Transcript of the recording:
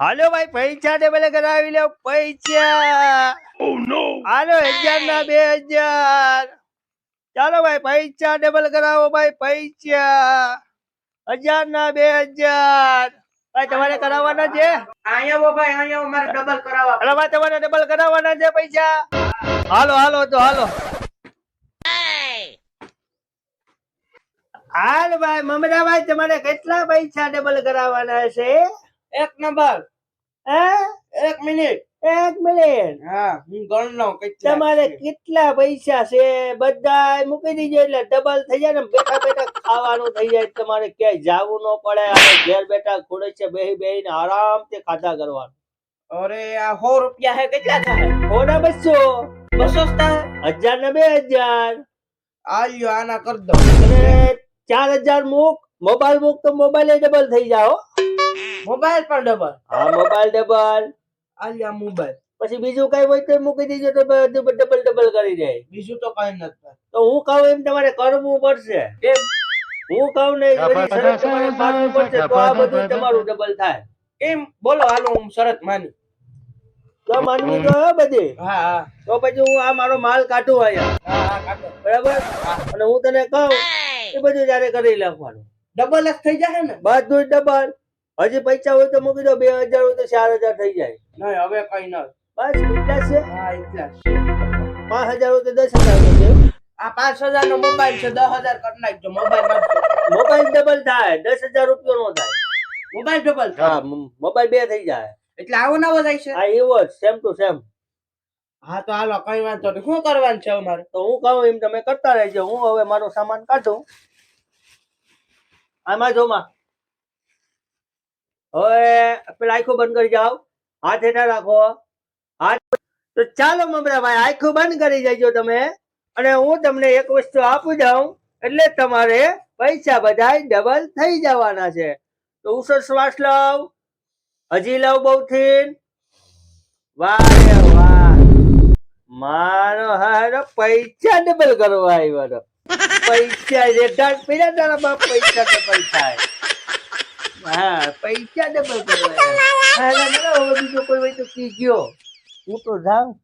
હાલો ભાઈ પૈસા ડબલ કરાવી લો પૈસા. હાલો હજાર ના બે હજાર. ચાલો ભાઈ પૈસા ડબલ કરાવો ભાઈ પૈસા. હજાર ના બે હજાર. ભાઈ તમારે કરાવવાના છે? અહીંયા ભાઈ અહીંયા મારે ડબલ કરાવવા. અરે ભાઈ તમારે ડબલ કરાવવાના છે પૈસા? હાલો હાલો તો હાલો. હાલ ભાઈ મમરા ભાઈ તમારે કેટલા પૈસા ડબલ કરાવવાના છે? એક નંબર. હે? એક મિનિટ. એક મિનિટ. હા હું ગણ લઉં કેટલા તમારે કેટલા પૈસા છે? બધા મૂકી દીજો એટલે ડબલ થઈ જાય ને બેઠા બેઠા ખાવાનું થઈ જાય. તમારે ક્યાંય જાવું ન પડે. આપણે ઘેર બેઠા ખુડે છે બેહી બેહીને આરામથી ખાધા કરવાનું. અરે આ સો રૂપિયા હે કેટલા થાય? થોડા બસો. બસો થાય? હજાર ને બે હજાર. આલ્યો આના કર દો. અને ચાર હજાર મૂક. મોબાઈલ મૂક તો મોબાઈલ ડબલ થઈ જાઓ. મોબાઈલ પણ ડબલ હા મોબાઈલ ડબલ આલ્યા મોબાઈલ પછી બીજું કઈ હોય તો મૂકી દીજો તો ડબલ ડબલ કરી જાય. બીજું તો કઈ નથી તો હું કહું એમ તમારે કરવું પડશે. કેમ? હું કહું ને શરત તમારે માનવું પડશે તો આ બધું તમારું ડબલ થાય. કેમ બોલો હાલો હું શરત માની. તો માનવી તો હે બધી. હા હા. તો પછી હું આ મારો માલ કાઢું અહીંયા. હા હા કાઢો. બરાબર? અને હું તને કહું એ બધું જયારે કરી નાખવાનું ડબલ જ થઈ જાય ને? બધું જ ડબલ હજી પૈસા હોય તો મૂકી દો બે હજાર હોય તો ચાર હજાર થઈ જાય. નહીં હવે કઈ નથી બસ એટલા છે? હા એટલા પાંચ હજાર હોય તો દસ હજાર થઈ આ પાંચ હજાર નો મોબાઈલ છે દસ હજાર કરી નાખજો મોબાઈલ મોબાઈલ ડબલ થાય દસ હજાર રૂપિયો નો થાય. મોબાઈલ ડબલ હા મોબાઈલ બે થઈ જાય. એટલે આવો નવો થાય છે? હા એવો જ સેમ ટુ સેમ હા તો હાલો કઈ વાંધો નહીં. શું કરવાનું છે અમારે? તો હું કહું એમ તમે કરતા રહેજો. હું હવે મારો સામાન કાઢું. આમાં જો માં હવે પેલા આખું બંધ કરી જાઓ. હાથ હેઠા રાખો. હાથ તો ચાલો મમરાભાઈ આખું બંધ કરી જજો તમે. અને હું તમને એક વસ્તુ આપું જાઉં. એટલે તમારે પૈસા બધા ડબલ થઈ જવાના છે. તો ઉસો શ્વાસ લાવ. હજી લાવ બહુ થી વાહ વાહ. મારો હારો પૈસા ડબલ કરવા આવ્યો પૈસા રેગાડ પીડા તારા પૈસા ડબલ થાય. હા પૈસા ડબલ કરવા બીજો કોઈ હોય તો કીજો. હું તો જાઉં.